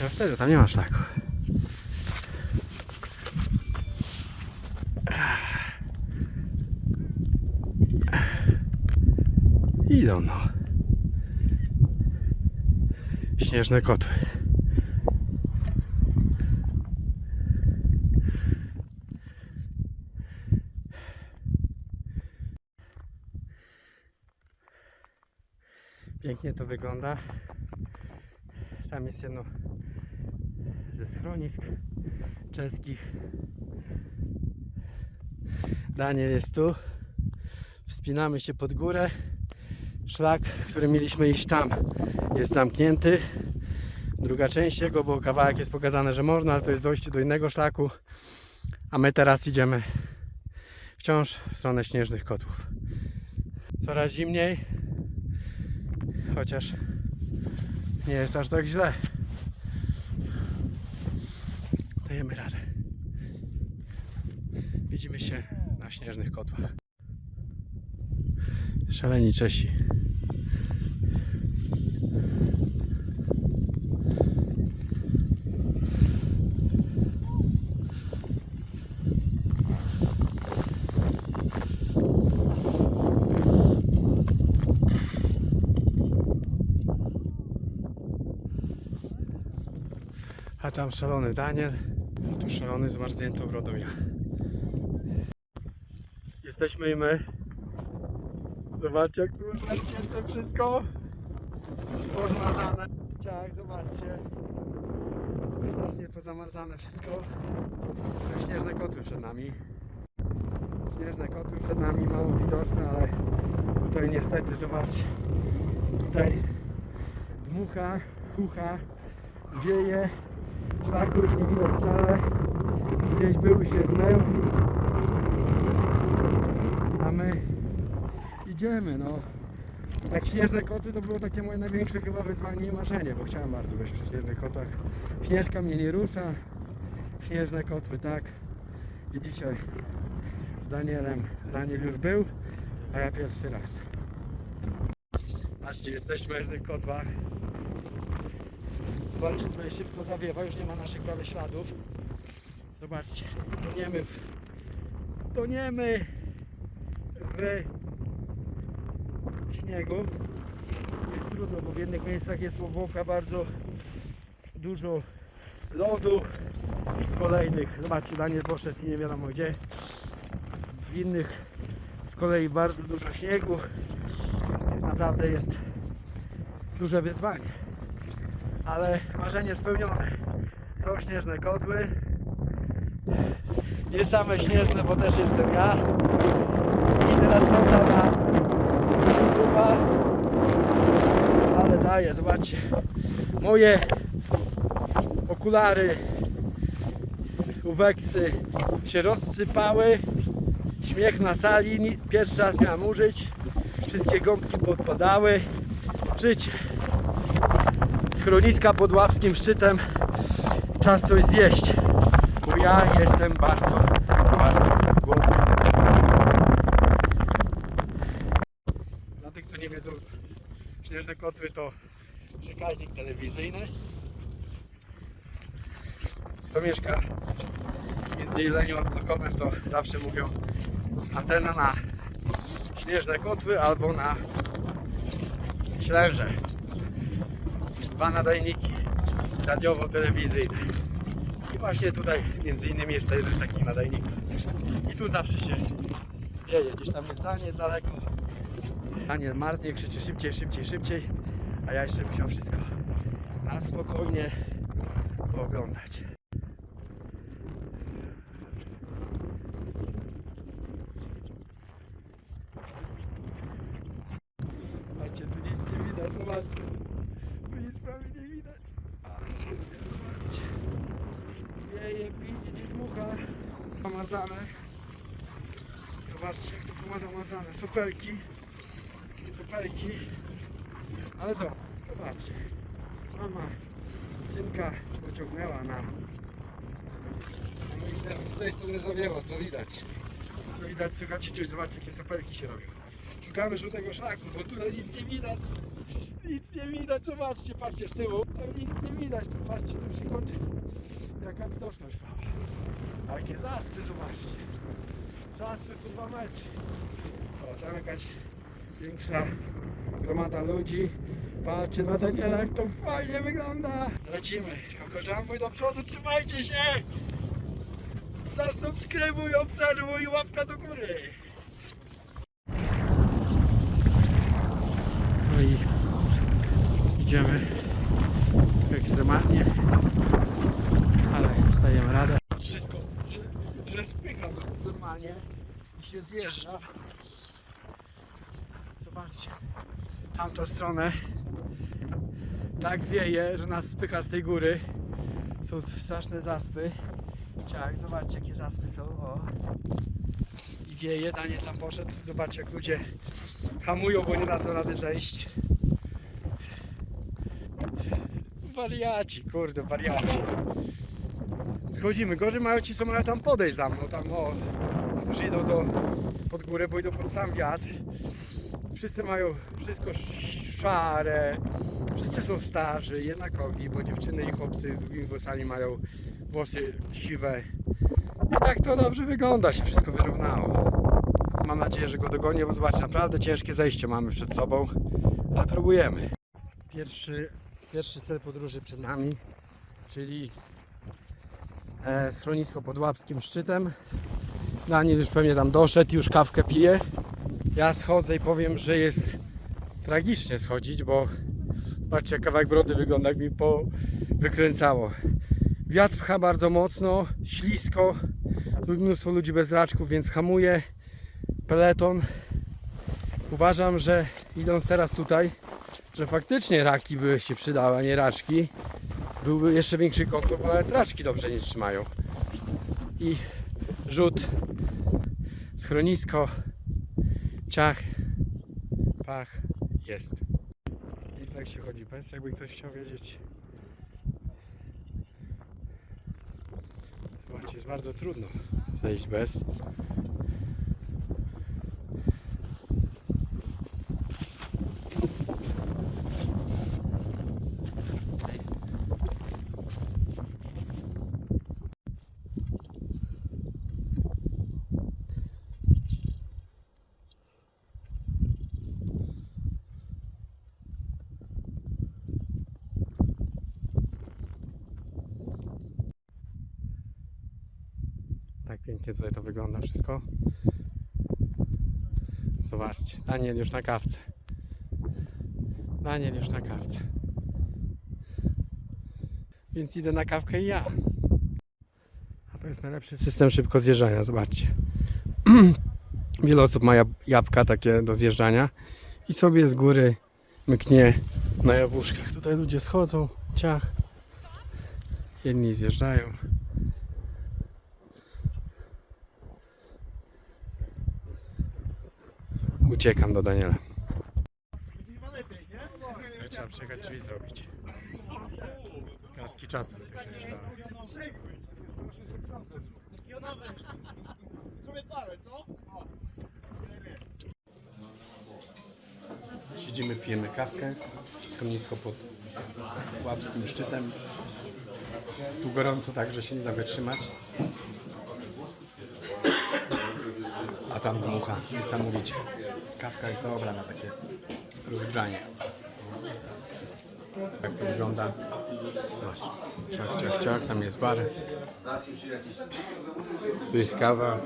Ja serio, tam nie ma szlaku. Idą no. Śnieżne kotły. Pięknie to wygląda. Tam jest jedno schronisk czeskich. Daniel jest tu. Wspinamy się pod górę. Szlak, który mieliśmy iść tam, jest zamknięty. Druga część jego, bo kawałek jest pokazane, że można, ale to jest dojście do innego szlaku. A my teraz idziemy wciąż w stronę śnieżnych kotłów. Coraz zimniej, chociaż nie jest aż tak źle. Dajemy radę. Widzimy się na śnieżnych kotłach. Szaleni Czesi. A tam szalony Daniel, tu szalony zmarzniętą brodą ja. Jesteśmy i my. Zobaczcie jak tu zmarznięte wszystko. Pozmazane. Ciach, zobaczcie. Strasznie pozamarzane wszystko. Śnieżne kotły przed nami. Śnieżne kotły przed nami, mało widoczne, ale tutaj niestety zobaczcie. Tutaj dmucha, chucha, wieje. Szlaku już nie widać wcale. Gdzieś był się zmył. A my idziemy, no. Jak śnieżne koty to było takie moje największe chyba wyzwanie i marzenie, bo chciałem bardzo być przy śnieżnych kotach. Śnieżka mnie nie rusza. Śnieżne kotwy, tak. I dzisiaj z Danielem. Daniel już był, a ja pierwszy raz. Patrzcie, jesteśmy w tych kotwach. Zobaczcie, tutaj szybko zawiewa, już nie ma naszych prawych śladów. Zobaczcie, toniemy w... Toniemy w śniegu. Jest trudno, bo w jednych miejscach jest powłoka bardzo dużo lodu. W kolejnych, zobaczcie, Daniel poszedł i nie wiadomo gdzie. W innych z kolei bardzo dużo śniegu. Więc naprawdę jest duże wyzwanie ale marzenie spełnione. Są śnieżne kotły. Nie same śnieżne, bo też jestem ja. I teraz fota na YouTube'a. Ale daję, zobaczcie. Moje okulary uweksy się rozsypały. Śmiech na sali. Pierwszy raz miałem użyć. Wszystkie gąbki podpadały. Życie schroniska pod ławskim szczytem czas coś zjeść, ja jestem bardzo, bardzo głodny. Dla tych, co nie wiedzą, śnieżne kotwy to przekaźnik telewizyjny. Kto mieszka między Jelenią a Klokowem, to zawsze mówią antena na śnieżne kotwy albo na ślęże dwa nadajniki radiowo-telewizyjne. I właśnie tutaj między innymi jest to jeden z takich nadajników. I tu zawsze się wieje. Gdzieś tam jest Daniel daleko. Daniel marznie, krzyczy szybciej, szybciej, szybciej. A ja jeszcze musiał wszystko na spokojnie pooglądać. Zobaczcie, tu nic nie widać, zobaczcie. Tu nic prawie nie widać. A, wszystko zobaczcie. Wieje, pije, gdzieś mucha. Zamazane. Zobaczcie, jak to tu ma zamazane. Superki. Superki. Ale co? Zobaczcie. Mama, synka pociągnęła nam. A my idziemy. Z tej strony zawięło, co widać. Co widać, słuchajcie, czuć, zobaczcie, jakie superki się robią. Szukamy żółtego szlaku, bo tutaj nic nie widać. Nic nie widać, zobaczcie, patrzcie z tyłu. Tam nic widać, tu patrzcie, tu się kończy. Jaka widoczność słaba. Jakie zaspy, zobaczcie. Zaspy po 2 metry. O, tam jakaś większa gromada ludzi. Patrzcie na Daniela, jak to fajnie wygląda. Lecimy. Koko Jumbo i do przodu, trzymajcie się. Zasubskrybuj, obserwuj, łapka do góry. No i idziemy ekstremalnie, ale dajemy radę. Wszystko, że, że spycha nas normalnie i się zjeżdża. Zobaczcie, tamtą stronę tak wieje, że nas spycha z tej góry. Są straszne zaspy. Ciach, zobaczcie jakie zaspy są. O. I wieje, Danie tam poszedł. Zobaczcie jak ludzie hamują, bo nie dadzą rady zejść. Wariaci, kurde, wariaci. Schodzimy. Gorzej mają ci, co mają tam podejść za mną. Tam o, którzy idą do, pod górę, bo idą pod sam wiatr. Wszyscy mają wszystko sz- szare. Wszyscy są starzy, jednakowi, bo dziewczyny i chłopcy z długimi włosami mają włosy siwe. I tak to dobrze wygląda, się wszystko wyrównało. Mam nadzieję, że go dogonię, bo zobaczcie, naprawdę ciężkie zejście mamy przed sobą, ale próbujemy. Pierwszy, pierwszy cel podróży przed nami, czyli e, schronisko pod Łapskim Szczytem. Daniel już pewnie tam doszedł, już kawkę pije. Ja schodzę i powiem, że jest tragicznie schodzić, bo patrzcie jak kawałek brody wygląda, jak mi po wykręcało. Wiatr pcha bardzo mocno, ślisko, mnóstwo ludzi bez raczków, więc hamuje peleton. Uważam, że idąc teraz tutaj, że faktycznie raki by się przydały, a nie raczki. Byłby jeszcze większy bo nawet raczki dobrze nie trzymają. I rzut, schronisko, ciach, pach, jest. I tak się chodzi bez, jakby ktoś chciał wiedzieć. Zobaczcie, jest bardzo trudno zejść bez. Pięknie tutaj to wygląda wszystko. Zobaczcie, Daniel już na kawce. Daniel już na kawce. Więc idę na kawkę i ja. A to jest najlepszy system szybko zjeżdżania, zobaczcie. Wiele osób ma jab- jabłka takie do zjeżdżania i sobie z góry mknie na jabłuszkach. Tutaj ludzie schodzą, ciach. Jedni zjeżdżają. Uciekam do Daniela. Trzeba przyjechać drzwi zrobić. Kaski czasu. Siedzimy, pijemy kawkę. Schronisko pod łapskim szczytem. Tu gorąco tak, że się nie da wytrzymać. A tam dmucha niesamowicie. Kawka jest dobra na takie rozgrzanie. Jak to wygląda? Ciach, ciach, ciach, tam jest bar. Tu jest kawa.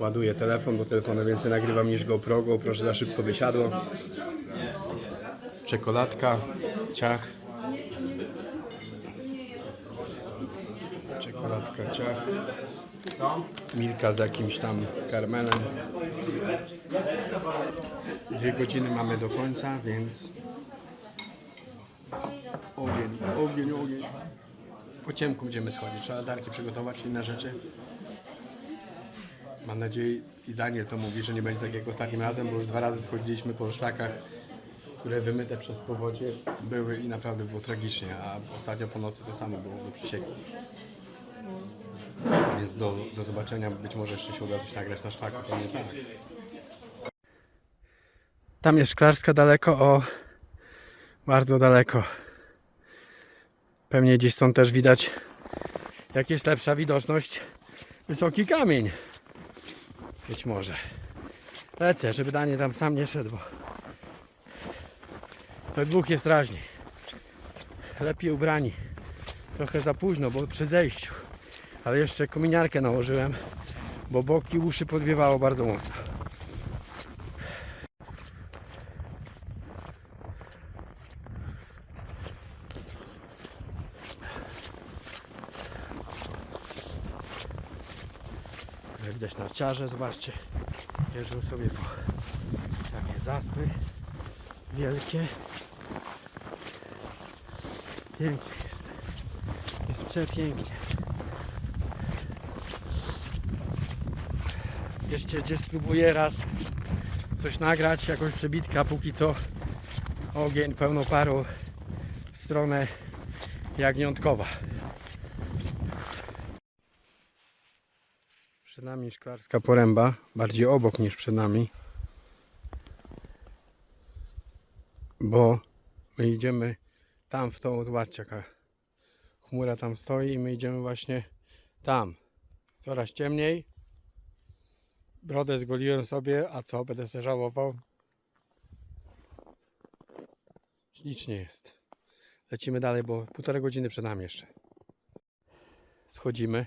Ładuję telefon, bo telefonem więcej nagrywam niż GoPro. GoPro za szybko wysiadło. Czekoladka, ciach. Czekoladka, ciach. Milka z jakimś tam karmelem. Dwie godziny mamy do końca, więc ogień, ogień, ogień. Po ciemku będziemy schodzić. Trzeba darki przygotować, inne rzeczy. Mam nadzieję, i Daniel to mówi, że nie będzie tak jak ostatnim razem, bo już dwa razy schodziliśmy po sztakach, które wymyte przez powodzie były i naprawdę było tragicznie, a ostatnio po nocy to samo było do przesieku. Więc do, do zobaczenia. Być może jeszcze się uda coś nagrać na sztaku. To nie tak. Tam jest szklarska daleko o Bardzo daleko. Pewnie gdzieś stąd też widać, jak jest lepsza widoczność. Wysoki kamień. Być może. Lecę, żeby Danie tam sam nie szedł, bo to dwóch jest raźniej. Lepiej ubrani. Trochę za późno, bo przy zejściu. Ale jeszcze kominiarkę nałożyłem, bo boki uszy podwiewało bardzo mocno. Jak widać narciarze, zobaczcie, jeżdżą sobie po takie zaspy wielkie. Pięknie jest. Jest przepięknie. Jeszcze gdzie spróbuję raz coś nagrać, jakąś przebitkę, a póki co ogień pełną parą w stronę Jagniątkowa. Przed nami szklarska poręba, bardziej obok niż przed nami. Bo my idziemy tam w tą, zobaczcie jaka chmura tam stoi i my idziemy właśnie tam. Coraz ciemniej. Brodę zgoliłem sobie, a co, będę sobie żałował? Ślicznie jest. Lecimy dalej, bo półtorej godziny przed nami jeszcze. Schodzimy.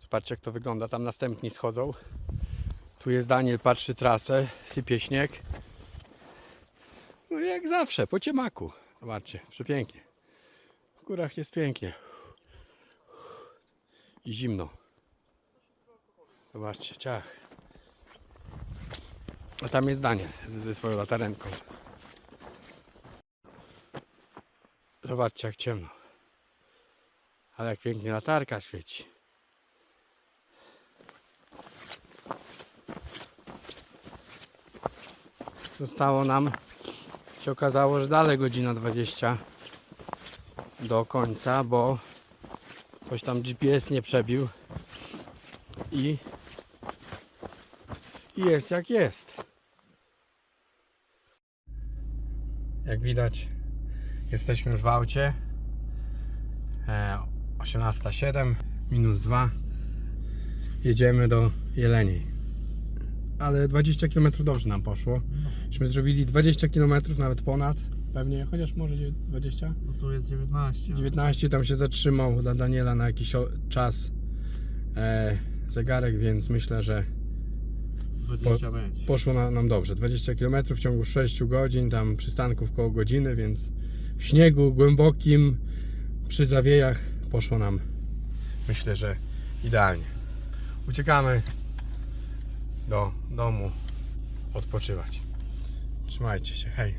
Zobaczcie jak to wygląda. Tam następni schodzą. Tu jest Daniel, patrzy trasę, sypie śnieg. No jak zawsze, po ciemaku. Zobaczcie, przepięknie. W górach jest pięknie. I zimno. Zobaczcie, ciach. A tam jest Daniel ze swoją latarenką. Zobaczcie jak ciemno. Ale jak pięknie latarka świeci. Zostało nam się okazało, że dalej godzina 20 do końca, bo coś tam GPS nie przebił i jest jak jest. Jak widać, jesteśmy już w aucie. E, 18.07 minus 2. Jedziemy do Jeleniej. Ale 20 km dobrze nam poszło. Myśmy zrobili 20 km, nawet ponad. Pewnie, chociaż może 20. No tu jest 19. 19 tam się zatrzymał dla Daniela na jakiś czas e, zegarek, więc myślę, że 20 będzie. poszło na, nam dobrze. 20 km w ciągu 6 godzin, tam przystanków koło godziny, więc w śniegu głębokim, przy zawiejach poszło nam myślę, że idealnie. Uciekamy do domu odpoczywać. Trzymajcie się, hej.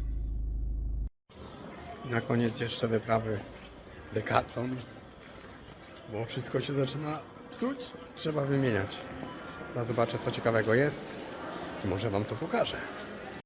I na koniec jeszcze wyprawy Decathlon, bo wszystko się zaczyna psuć, trzeba wymieniać. Ja zobaczę co ciekawego jest może Wam to pokażę.